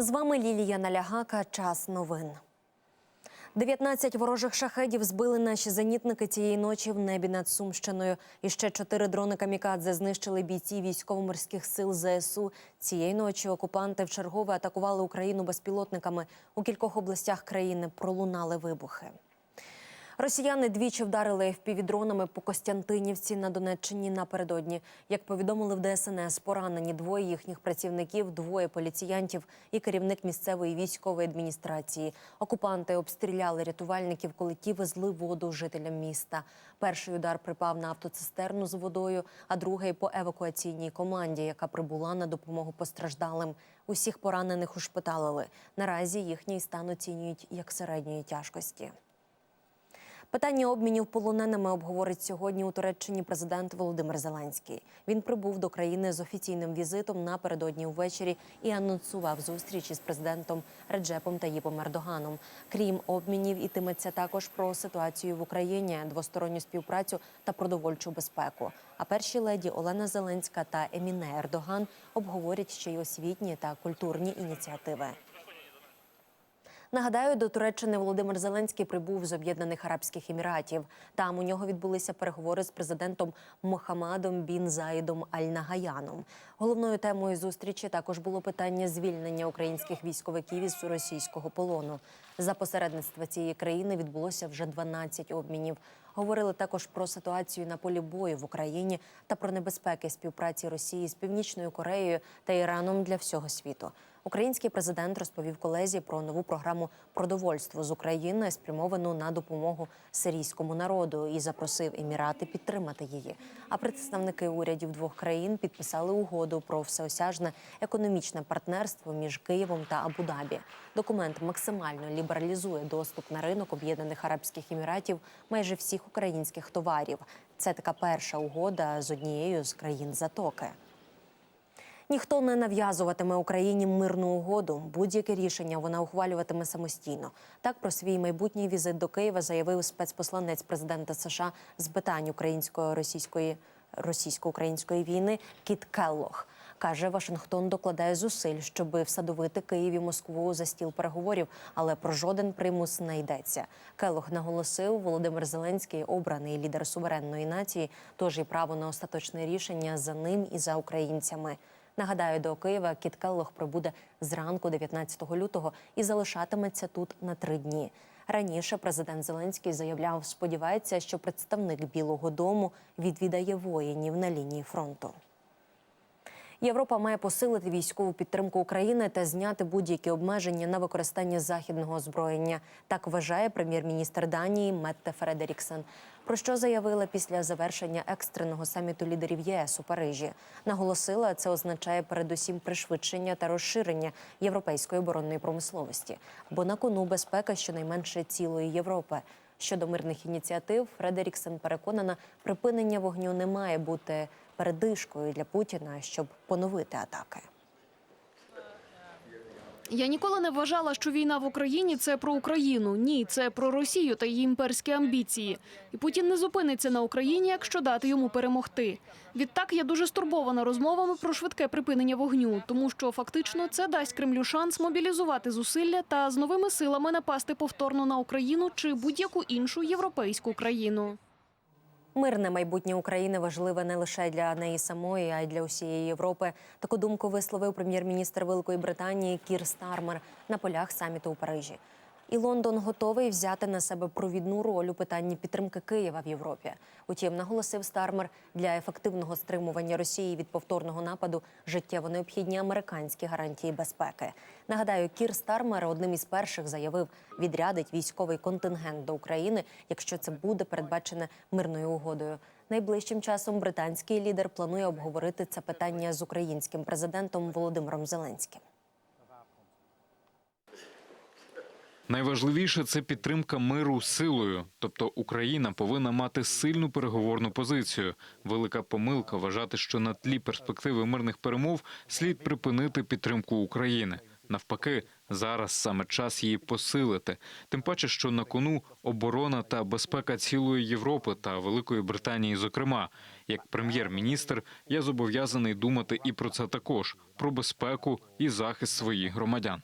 З вами Лілія Налягака. Час новин. 19 ворожих шахедів збили наші зенітники цієї ночі в небі над Сумщиною. І ще чотири дрони камікадзе знищили бійці військово-морських сил ЗСУ. Цієї ночі окупанти вчергове атакували Україну безпілотниками. У кількох областях країни пролунали вибухи. Росіяни двічі вдарили FPV-дронами по Костянтинівці на Донеччині напередодні. Як повідомили в ДСНС, поранені двоє їхніх працівників, двоє поліціянтів і керівник місцевої військової адміністрації. Окупанти обстріляли рятувальників, коли ті везли воду жителям міста. Перший удар припав на автоцистерну з водою, а другий по евакуаційній команді, яка прибула на допомогу постраждалим. Усіх поранених ушпиталили. Наразі їхній стан оцінюють як середньої тяжкості. Питання обмінів полоненими обговорить сьогодні у Туреччині президент Володимир Зеленський. Він прибув до країни з офіційним візитом напередодні ввечері і анонсував зустріч із президентом Реджепом Таїпом Ердоганом. Крім обмінів, ітиметься також про ситуацію в Україні, двосторонню співпрацю та продовольчу безпеку. А перші леді Олена Зеленська та Еміне Ердоган обговорять ще й освітні та культурні ініціативи. Нагадаю, до Туреччини Володимир Зеленський прибув з Об'єднаних Арабських Еміратів. Там у нього відбулися переговори з президентом Мохамадом Бін Заїдом Аль-Нагаяном. Головною темою зустрічі також було питання звільнення українських військовиків із російського полону. За посередництва цієї країни відбулося вже 12 обмінів. Говорили також про ситуацію на полі бою в Україні та про небезпеки співпраці Росії з Північною Кореєю та Іраном для всього світу. Український президент розповів колезі про нову програму продовольство з України, спрямовану на допомогу сирійському народу, і запросив емірати підтримати її. А представники урядів двох країн підписали угоду про всеосяжне економічне партнерство між Києвом та Абу-Дабі. Документ максимально лібералізує доступ на ринок Об'єднаних Арабських Еміратів майже всіх українських товарів. Це така перша угода з однією з країн Затоки. Ніхто не нав'язуватиме Україні мирну угоду. Будь-яке рішення вона ухвалюватиме самостійно. Так про свій майбутній візит до Києва заявив спецпосланець президента США з питань українсько-російської російсько-української війни Кіт Келлох. Каже, Вашингтон докладає зусиль, щоб всадовити Київ і Москву за стіл переговорів, але про жоден примус не йдеться. Келлох наголосив, Володимир Зеленський обраний лідер суверенної нації, тож і право на остаточне рішення за ним і за українцями. Нагадаю, до Києва Кіт Келлох прибуде зранку 19 лютого і залишатиметься тут на три дні. Раніше президент Зеленський заявляв, сподівається, що представник Білого Дому відвідає воїнів на лінії фронту. Європа має посилити військову підтримку України та зняти будь-які обмеження на використання західного озброєння. Так вважає прем'єр-міністр Данії Метте Фредеріксен. Про що заявила після завершення екстреного саміту лідерів ЄС у Парижі. Наголосила, це означає передусім пришвидшення та розширення європейської оборонної промисловості, бо на кону безпека щонайменше цілої Європи. Щодо мирних ініціатив, Фредеріксен переконана, припинення вогню не має бути передишкою для Путіна, щоб поновити атаки. Я ніколи не вважала, що війна в Україні це про Україну. Ні, це про Росію та її імперські амбіції. І Путін не зупиниться на Україні, якщо дати йому перемогти. Відтак я дуже стурбована розмовами про швидке припинення вогню, тому що фактично це дасть Кремлю шанс мобілізувати зусилля та з новими силами напасти повторно на Україну чи будь-яку іншу європейську країну. Мирне майбутнє України важливе не лише для неї самої, а й для усієї Європи. Таку думку висловив прем'єр-міністр Великої Британії Кір Стармер на полях саміту у Парижі. І Лондон готовий взяти на себе провідну роль у питанні підтримки Києва в Європі. Утім, наголосив Стармер, для ефективного стримування Росії від повторного нападу життєво необхідні американські гарантії безпеки. Нагадаю, Кір Стармер одним із перших заявив, відрядить військовий контингент до України, якщо це буде передбачене мирною угодою. Найближчим часом британський лідер планує обговорити це питання з українським президентом Володимиром Зеленським. Найважливіше це підтримка миру силою, тобто Україна повинна мати сильну переговорну позицію. Велика помилка вважати, що на тлі перспективи мирних перемов слід припинити підтримку України. Навпаки, зараз саме час її посилити. Тим паче, що на кону оборона та безпека цілої Європи та Великої Британії. Зокрема, як прем'єр-міністр, я зобов'язаний думати і про це також: про безпеку і захист своїх громадян.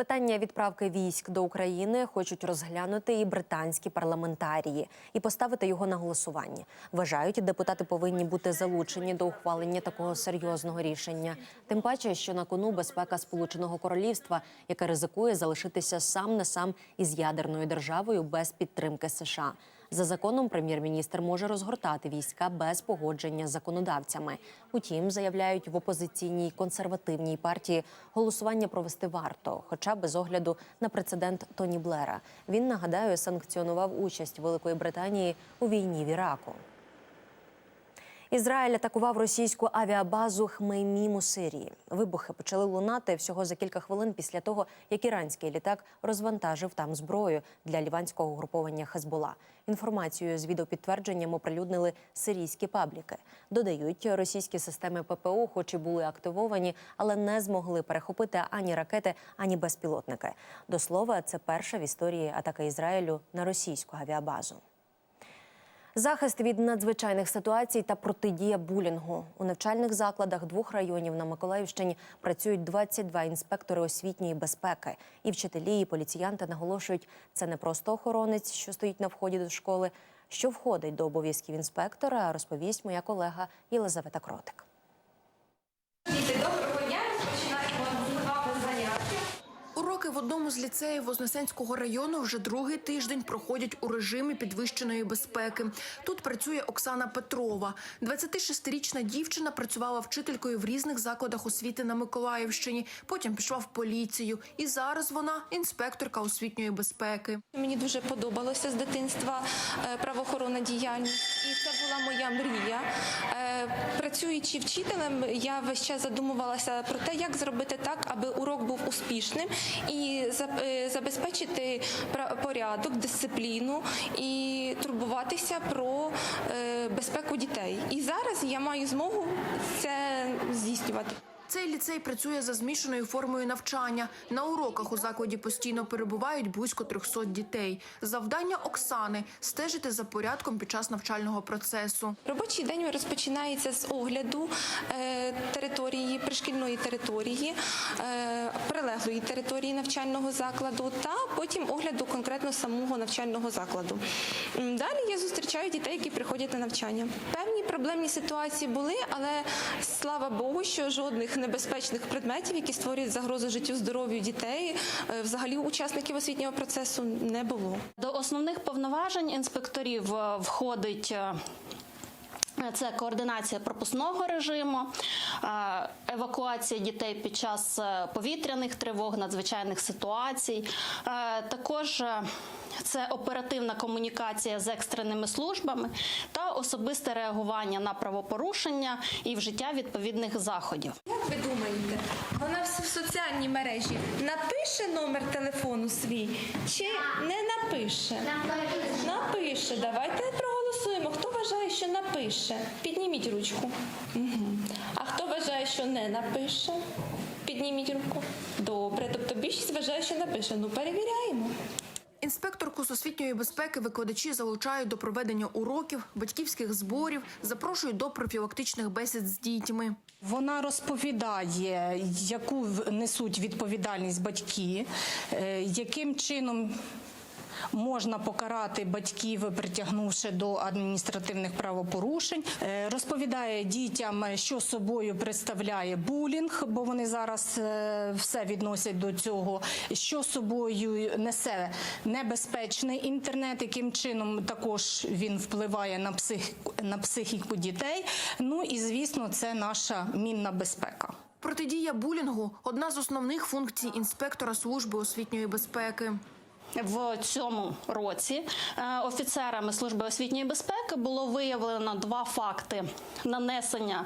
Питання відправки військ до України хочуть розглянути і британські парламентарії і поставити його на голосування. Вважають, депутати повинні бути залучені до ухвалення такого серйозного рішення. Тим паче, що на кону безпека Сполученого Королівства, яке ризикує залишитися сам на сам із ядерною державою без підтримки США. За законом прем'єр-міністр може розгортати війська без погодження з законодавцями. Утім, заявляють в опозиційній консервативній партії, голосування провести варто, хоча без огляду на прецедент Тоні Блера. Він нагадаю санкціонував участь Великої Британії у війні в Іраку. Ізраїль атакував російську авіабазу Хмеймім у Сирії. Вибухи почали лунати всього за кілька хвилин після того, як іранський літак розвантажив там зброю для ліванського угруповання Хезбола. Інформацію з відеопідтвердженням оприлюднили сирійські пабліки. Додають, російські системи ППО, хоч і були активовані, але не змогли перехопити ані ракети, ані безпілотники. До слова, це перша в історії атака Ізраїлю на російську авіабазу. Захист від надзвичайних ситуацій та протидія булінгу у навчальних закладах двох районів на Миколаївщині працюють 22 інспектори освітньої безпеки. І вчителі, і поліціянти наголошують, це не просто охоронець, що стоїть на вході до школи. Що входить до обов'язків інспектора, розповість моя колега Єлизавета Кротик. В одному з ліцеїв Вознесенського району вже другий тиждень проходять у режимі підвищеної безпеки. Тут працює Оксана Петрова. 26-річна дівчина працювала вчителькою в різних закладах освіти на Миколаївщині. Потім пішла в поліцію. І зараз вона інспекторка освітньої безпеки. Мені дуже подобалося з дитинства е, правоохоронна діяльність, і це була моя мрія. Працюючи вчителем, я весь час задумувалася про те, як зробити так, аби урок був успішним і е, забезпечити порядок, дисципліну і турбуватися про е, безпеку дітей. І зараз я маю змогу це здійснювати. Цей ліцей працює за змішаною формою навчання. На уроках у закладі постійно перебувають близько 300 дітей. Завдання Оксани стежити за порядком під час навчального процесу. Робочий день розпочинається з огляду е, території, пришкільної території, е, прилеглої території навчального закладу та потім огляду конкретно самого навчального закладу. Далі я зустрічаю дітей, які приходять на навчання. Певні проблемні ситуації були, але слава Богу, що жодних небезпечних предметів, які створюють загрозу життю здоров'ю дітей, е, взагалі учасників освітнього процесу не було. До основних повноважень інспекторів е, входить. Це координація пропускного режиму, е, евакуація дітей під час е, повітряних тривог, надзвичайних ситуацій. Е, Також це оперативна комунікація з екстреними службами та особисте реагування на правопорушення і вжиття відповідних заходів. Як ви думаєте, вона в соціальній мережі напише номер телефону свій чи не напише? Напише. Напише. Давайте проголосуємо. Хто вважає, що напише? Підніміть ручку. Угу. А хто вважає, що не напише? Підніміть руку. Добре, тобто більшість вважає, що напише. Ну перевіряємо. Інспекторку з освітньої безпеки викладачі залучають до проведення уроків, батьківських зборів, запрошують до профілактичних бесід з дітьми. Вона розповідає, яку несуть відповідальність батьки, е, яким чином. Можна покарати батьків, притягнувши до адміністративних правопорушень. Е, Розповідає дітям, що собою представляє булінг, бо вони зараз е, все відносять до цього. Що собою несе небезпечний інтернет, яким чином також він впливає на психіку, на психіку дітей. Ну і звісно, це наша мінна безпека. Протидія булінгу одна з основних функцій інспектора служби освітньої безпеки. В цьому році е, офіцерами служби освітньої безпеки було виявлено два факти нанесення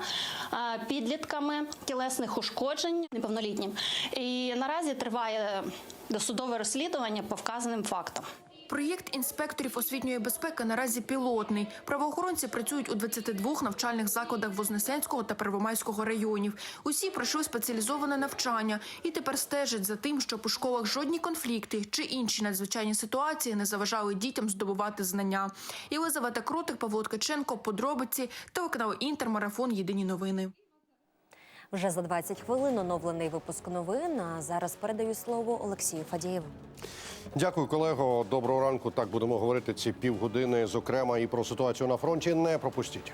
е, підлітками тілесних ушкоджень неповнолітнім. І наразі триває досудове розслідування по вказаним фактам. Проєкт інспекторів освітньої безпеки наразі пілотний. Правоохоронці працюють у 22 навчальних закладах Вознесенського та Первомайського районів. Усі пройшли спеціалізоване навчання і тепер стежать за тим, щоб у школах жодні конфлікти чи інші надзвичайні ситуації не заважали дітям здобувати знання. Єлизавета Кротик, Павло Ткаченко, подробиці, телеканал Інтер, марафон Єдині новини. Вже за 20 хвилин оновлений випуск новин. А зараз передаю слово Олексію Фадієву. Дякую, колего. Доброго ранку. Так будемо говорити ці півгодини, зокрема, і про ситуацію на фронті. Не пропустіть.